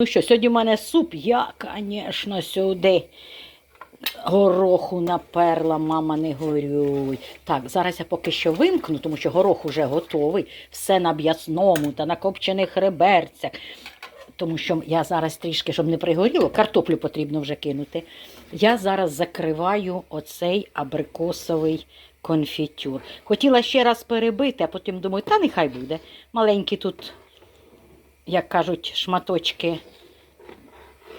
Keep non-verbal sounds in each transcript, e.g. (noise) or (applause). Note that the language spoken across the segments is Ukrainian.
Ну що, сьогодні в мене суп, я, звісно, сюди гороху наперла, мама, не горюй. Так, зараз я поки що вимкну, тому що горох уже готовий, все на б'ясному та на копчених реберцях. Тому що я зараз трішки, щоб не пригоріло, картоплю потрібно вже кинути. Я зараз закриваю оцей абрикосовий конфітюр. Хотіла ще раз перебити, а потім думаю, та нехай буде. Маленькі тут, як кажуть, шматочки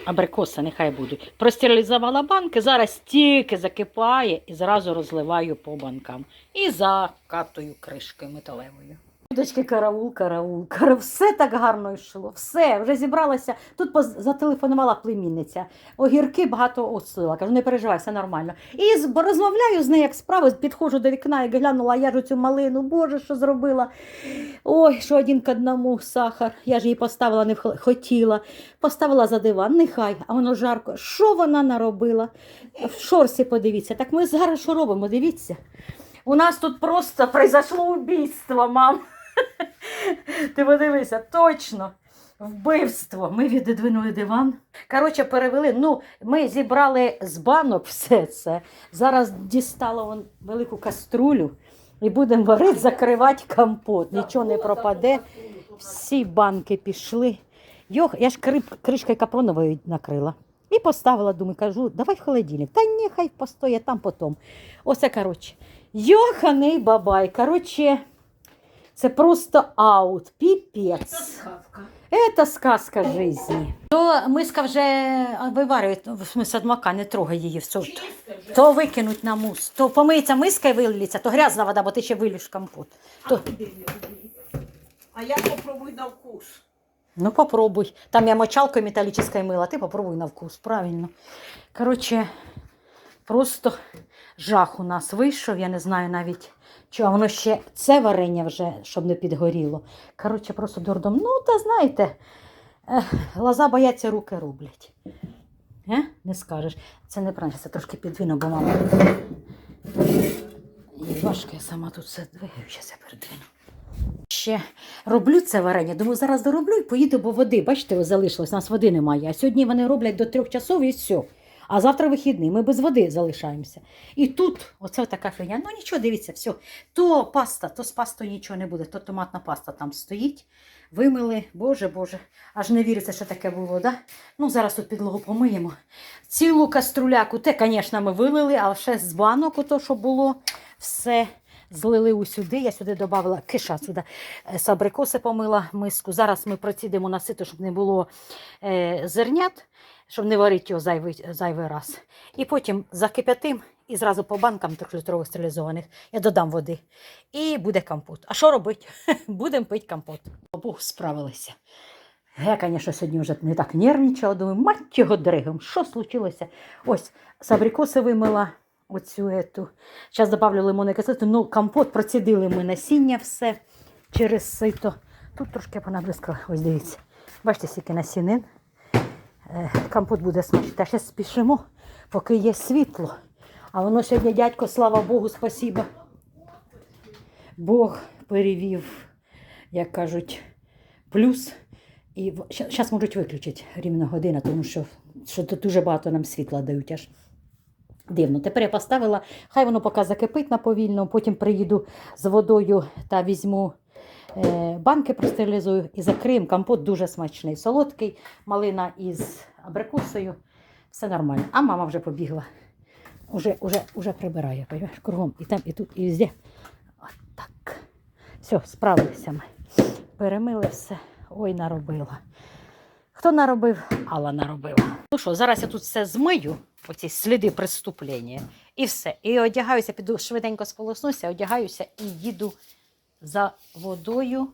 абрикоса, нехай будуть. Простерилізувала банки, зараз тільки закипає і зразу розливаю по банкам. І закатую кришкою металевою. Дочки, караул, караул, караул. Все так гарно йшло. Все, вже зібралася. Тут зателефонувала племінниця. Огірки багато осила. Кажу, не переживай, все нормально. І розмовляю з нею, як справи, підходжу до вікна і глянула, я ж цю малину, боже, що зробила. Ой, що один к одному сахар. Я ж її поставила, не хотіла. Поставила за диван, нехай, а воно жарко. Що вона наробила? В шорсі подивіться. Так ми зараз що робимо? Дивіться. У нас тут просто произошло убійство, мам. (laughs) Ти подивися, точно. Вбивство. Ми віддвинули диван. Коротше, перевели. Ну, ми зібрали з банок все це. Зараз дістала вон велику каструлю і будемо варити, закривати компот. Нічого не пропаде. Всі банки пішли. Йох, я ж кришкою капроновою накрила. І поставила, думаю, кажу, давай в холодильник. Та ні, хай постоє там потім. Оце, коротше. Йоханий бабай. Коротше, це просто аут, піпець. Это сказка жизни. То миска вже виварює, в смысле, одмака, не трогай її в сорт. То викинуть на мус, то помиється миска і виліться, то грязна вода, бо ти ще вилюш компот. То, А я попробую на вкус. ну попробуй. Там я мочалкою металлической мила, ти попробуй на вкус, правильно. Коротше, просто жах у нас вийшов, я не знаю навіть. Чого, воно ще це варення вже, щоб не підгоріло. Коротше, просто дурдом. Ну, та знаєте, глаза бояться, руки роблять. Е? Не скажеш. Це неправильно, це трошки підвину, бо мама. Важко, я сама тут все двигаю, зараз я передвину. Ще роблю це варення. Думаю, зараз дороблю і поїду, бо води. Бачите, залишилось, у нас води немає. А сьогодні вони роблять до трьох часов і все. А завтра вихідний, ми без води залишаємося. І тут оце така фігня. Ну нічого, дивіться, все. То паста, то з пастою нічого не буде, то томатна паста там стоїть. Вимили, боже, боже, аж не віриться, що таке було. Да? Ну, зараз тут підлогу помиємо. Цілу каструляку, те, звісно, ми вилили, але ще з банок, ото, що було, все злили усюди. Я сюди додавала киша сюди. е, З абрикоси помила миску. Зараз ми процідимо на сито, щоб не було е, зернят, щоб не варити його зайвий, зайвий раз. І потім закип'ятим і зразу по банкам трьохлітрових стерилізованих я додам води. І буде компот. А що робити? (laughs) Будемо пити компот. Богу, справилися. Я, звісно, сьогодні вже не так нервничала, думаю, мать його дригом, що случилося? Ось, з абрикоси вимила оцю ету. Зараз добавлю лимонної кислоти, ну компот процідили ми насіння все через сито. Тут трошки понабризкала, ось дивіться. Бачите, скільки насінин. Е, Компот буде смачний. Та ще спішимо, поки є світло. А воно сьогодні, дядько, слава Богу, спасіба. Бог перевів, як кажуть, плюс. І зараз можуть виключити рівно година, тому що, що тут дуже багато нам світла дають аж. Дивно. Тепер я поставила, хай воно поки закипить на повільно, потім приїду з водою та візьму е, банки, простерилізую і закриємо. Компот дуже смачний. Солодкий, малина із абрикосою. Все нормально. А мама вже побігла. Уже, уже, уже прибирає, розумієш, кругом. І там, і тут, і везде. От так. Все, справилися ми. Перемили все. Ой, наробила. Хто наробив? Алла наробила. Ну що, зараз я тут все змию, оці сліди преступлення, і все. І одягаюся, піду швиденько сполоснуся, одягаюся і їду за водою.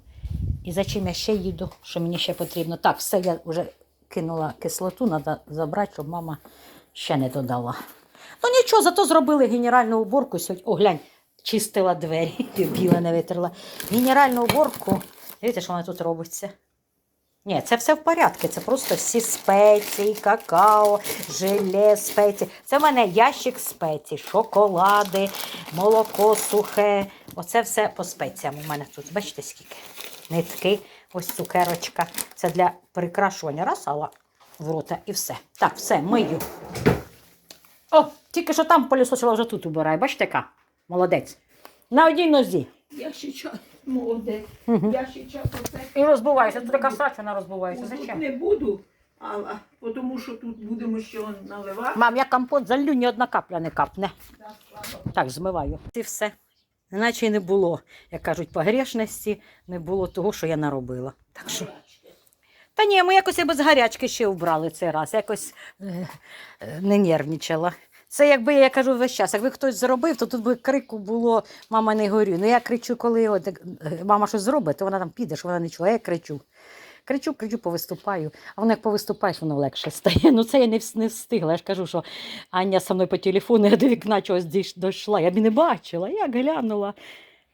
І за чим я ще їду, що мені ще потрібно. Так, все, я вже кинула кислоту, треба забрати, щоб мама ще не додала. Ну нічого, зато зробили генеральну уборку сьогодні. О, чистила двері, (laughs) біле не витерла. Генеральну уборку. Дивіться, що вона тут робиться. Ні, це все в порядку. Це просто всі спеції, какао, желе, спеції. Це в мене ящик спецій, шоколади, молоко сухе. Оце все по спеціям у мене тут. Бачите, скільки? Нитки. Ось цукерочка. Це для прикрашування. Раз, сала в рота і все. Так, все, мию. О, тільки що там полісосила, вже тут убирає. Бачите, яка? Молодець. На одній нозі. Я ще час молодець. Угу. Я ще час оце І розбувається. Тут така срач, вона розбувається. тут Зачем? не буду, а, а, тому що тут будемо ще он наливати. Мам, я компот залю, ні одна капля не капне. Да, слава Так, змиваю. І все. Іначе й не було, як кажуть, погрешності, не було того, що я наробила. Так що. Та ні, ми якось і без гарячки ще вбрали цей раз, якось е, е, не нервничала. Це якби я кажу весь час, якби хтось зробив, то тут би крику було мама не горю. Ну я кричу, коли от, е, мама щось зробить, то вона там піде, що вона не чула, а я кричу. Кричу, кричу, повиступаю. А воно як повиступаєш, воно легше стає. Ну це я не, не встигла. Я ж кажу, що Аня со мною по телефону (laughs) я до вікна чогось дійш- дійшла. Я б не бачила, я глянула.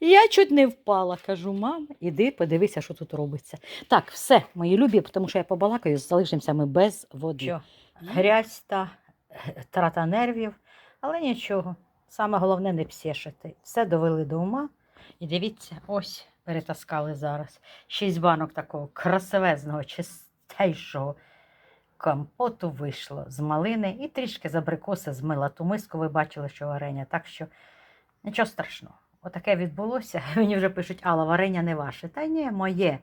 Я чуть не впала. Кажу, мам, іди, подивися, що тут робиться. Так, все, мої любі, тому що я побалакаю, залишимося ми без води. Що? Грязь та трата нервів, але нічого. Саме головне не псішити. Все довели до ума. І дивіться, ось перетаскали зараз. Шість банок такого красивезного, чистейшого компоту вийшло з малини і трішки з абрикоси змила ту миску. Ви бачили, що варення. Так що нічого страшного. Отаке відбулося. (laughs) Мені вже пишуть, Алла, варення не ваше. Та ні, моє.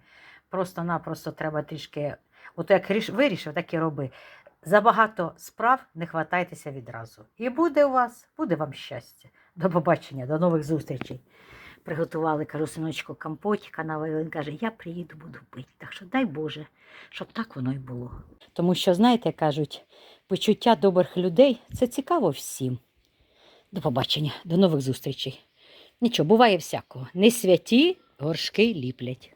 Просто-напросто треба трішки. От як вирішив, так і роби. Забагато справ не хватайтеся відразу. І буде у вас, буде вам щастя. До побачення, до нових зустрічей. Приготували, кажу, синочку, компотіка навели. Він каже, я приїду, буду пити. Так що дай Боже, щоб так воно й було. Тому що, знаєте, кажуть, почуття добрих людей це цікаво всім. До побачення, до нових зустрічей. Нічого, буває всякого. Не святі горшки ліплять.